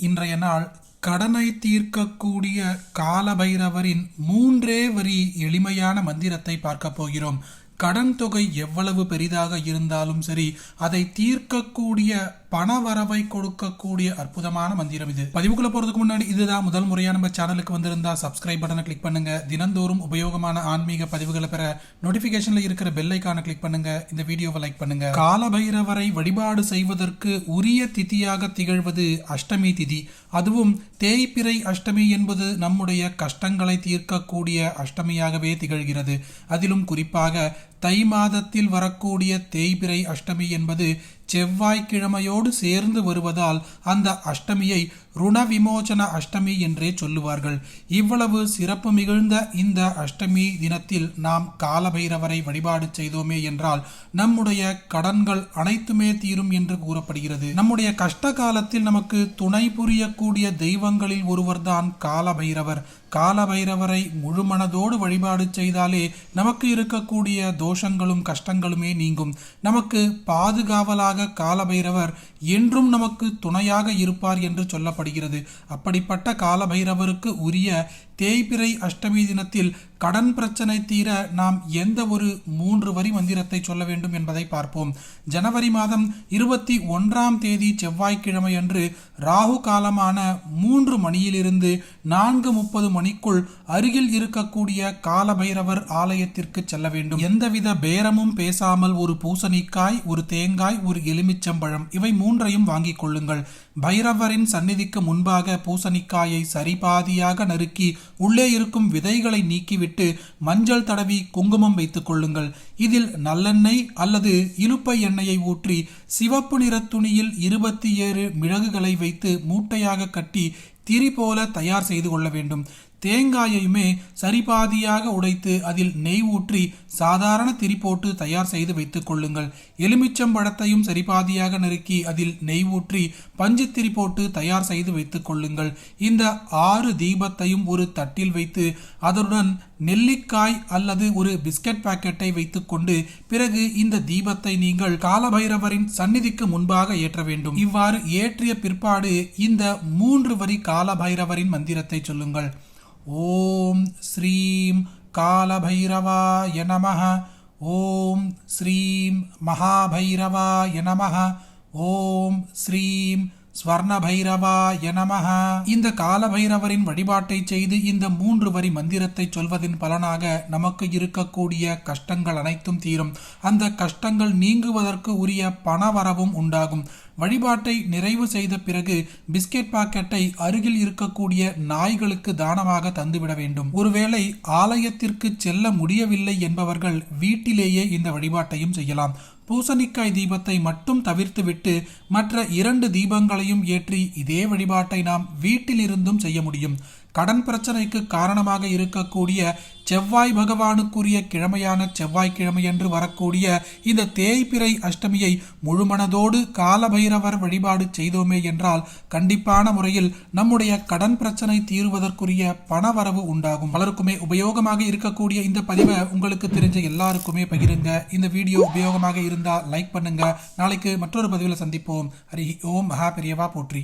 இன்றைய நாள் கடனை தீர்க்கக்கூடிய காலபைரவரின் மூன்றே வரி எளிமையான மந்திரத்தை பார்க்க போகிறோம். கடன் தொகை எவ்வளவு பெரிதாக இருந்தாலும் சரி அதை தீர்க்கக்கூடிய பண வரவை கொடுக்கக்கூடிய அற்புதமான மந்திரம் இது. பதிவுக்குள்ள போறதுக்கு முன்னாடி இதுதான் முதல் முறையா நம்ம சேனலுக்கு வந்திருந்தா சப்ஸ்கிரைப் பட்டனை கிளிக் பண்ணுங்க. தினந்தோறும் உபயோகமான ஆன்மீக பதிவுகளை பெற நோட்டிபிகேஷன்ல இருக்கிற பெல் ஐக்கான கிளிக் பண்ணுங்க. இந்த வீடியோவை லைக் பண்ணுங்க. காலபைரவரை வழிபாடு செய்வதற்கு உரிய திதியாக திகழ்வது அஷ்டமி திதி. அதுவும் தேய்பிறை அஷ்டமி என்பது நம்முடைய கஷ்டங்களை தீர்க்கக்கூடிய அஷ்டமியாகவே திகழ்கிறது. அதிலும் குறிப்பாக தை மாதத்தில் வரக்கூடிய தேய்பிறை அஷ்டமி என்பது செவ்வாய்க்கிழமையோடு சேர்ந்து வருவதால் அந்த அஷ்டமியை ருண அஷ்டமி என்றே சொல்லுவார்கள். இவ்வளவு சிறப்பு மிகுந்த இந்த அஷ்டமி தினத்தில் நாம் காலபைரவரை வழிபாடு செய்தோமே என்றால் நம்முடைய கடன்கள் அனைத்துமே தீரும் என்று கூறப்படுகிறது. நம்முடைய கஷ்ட காலத்தில் நமக்கு துணை புரியக்கூடிய தெய்வங்களில் ஒருவர்தான் காலபைரவர். காலபைரவரை முழுமனதோடு வழிபாடு செய்தாலே நமக்கு இருக்கக்கூடிய தோஷங்களும் கஷ்டங்களுமே நீங்கும். நமக்கு பாதுகாவலாக காலபைரவர் என்றும் நமக்கு துணையாக இருப்பார் என்று சொல்லப்படுகிறது. அப்படிப்பட்ட காலபைரவருக்கு உரிய தேய்பிறை அஷ்டமி தினத்தில் கடன் பிரச்சனை தீர நாம் எந்த ஒரு மூன்று வரி மந்திரத்தை சொல்ல வேண்டும் என்பதை பார்ப்போம். ஜனவரி மாதம் இருபத்தி ஒன்றாம் தேதி செவ்வாய்க்கிழமை அன்று ராகு காலமான மூன்று மணியிலிருந்து நான்கு முப்பது மணிக்குள் அருகில் இருக்கக்கூடிய காலபைரவர் ஆலயத்திற்கு செல்ல வேண்டும். எந்தவித பேரமும் பேசாமல் ஒரு பூசணிக்காய் ஒரு தேங்காய் ஒரு எலுமிச்சம்பழம் இவை மூன்றையும் வாங்கிக் கொள்ளுங்கள். பைரவரின் சந்நிதிக்கு முன்பாக பூசணிக்காயை சரிபாதியாக நறுக்கி உள்ளே இருக்கும் விதைகளை நீக்கிவிட்டு மஞ்சள் தடவி குங்குமம் வைத்துக் கொள்ளுங்கள். இதில் நல்லெண்ணெய் அல்லது இலுப்பை எண்ணெயை ஊற்றி சிவப்பு நிற துணியில் இருபத்தி ஏழு மிளகுகளை வைத்து மூட்டையாக கட்டி திரி போல தயார் செய்து கொள்ள வேண்டும். தேங்காயையுமே சரிபாதியாக உடைத்து அதில் நெய் ஊற்றி சாதாரண திரி போட்டு தயார் செய்து வைத்துக் கொள்ளுங்கள். எலுமிச்சம்பழத்தையும் சரிபாதியாக நறுக்கி அதில் நெய் ஊற்றி பஞ்சு திரி போட்டு தயார் செய்து வைத்துக் கொள்ளுங்கள். இந்த ஆறு தீபத்தையும் ஒரு தட்டில் வைத்து அதனுடன் நெல்லிக்காய் அல்லது ஒரு பிஸ்கட் பாக்கெட்டை வைத்துக்கொண்டு பிறகு இந்த தீபத்தை நீங்கள் காலபைரவரின் சந்நிதிக்கு முன்பாக ஏற்ற வேண்டும். இவ்வாறு ஏற்றிய பிற்பாடு இந்த மூன்று வரி காலபைரவரின் மந்திரத்தை சொல்லுங்கள். ஓம் ஸ்ரீம் காலபைரவாய நமः ஓம் ஸ்ரீம் மகாபைரவாய நமः ஓம் ஸ்வர்ண ஸ்வர்ணபைரவாய நமக இந்த காலபைரவரின் வழிபாட்டை செய்து இந்த மூன்று வரி மந்திரத்தை சொல்வதின் பலனாக நமக்கு இருக்கக்கூடிய கஷ்டங்கள் அனைத்தும் தீரும். அந்த கஷ்டங்கள் நீங்குவதற்கு உரிய பணவரவும் உண்டாகும். வழிபாட்டை நிறைவு செய்த பிறகு பிஸ்கெட் பாக்கெட்டை அருகில் இருக்கக்கூடிய நாய்களுக்கு தானமாக தந்துவிட வேண்டும். ஒருவேளை ஆலயத்திற்கு செல்ல முடியவில்லை என்பவர்கள் வீட்டிலேயே இந்த வழிபாட்டையும் செய்யலாம். பூசணிக்காய் தீபத்தை மட்டும் தவிர்த்துவிட்டு மற்ற இரண்டு தீபங்களையும் ஏற்றி இதே வழிபாட்டை நாம் வீட்டிலிருந்தும் செய்ய முடியும். கடன் பிரச்சனைக்கு காரணமாக இருக்கக்கூடிய செவ்வாய் பகவானுக்குரிய கிழமையான செவ்வாய்க்கிழமை என்று வரக்கூடிய இந்த தேய்பிறை அஷ்டமியை முழுமனதோடு காலபைரவர் வழிபாடு செய்தோமே என்றால் கண்டிப்பான முறையில் நம்முடைய கடன் பிரச்சனை தீர்வதற்குரிய பணவரவு உண்டாகும். பலருக்குமே உபயோகமாக இருக்கக்கூடிய இந்த பதிவை உங்களுக்கு தெரிஞ்ச எல்லாருக்குமே பகிருங்க. இந்த வீடியோ உபயோகமாக பிடிச்சிருந்தா லைக் பண்ணுங்க. நாளைக்கு மற்றொரு பதிவில் சந்திப்போம். ஹரி ஓம் மகா பெரியவா போற்றி.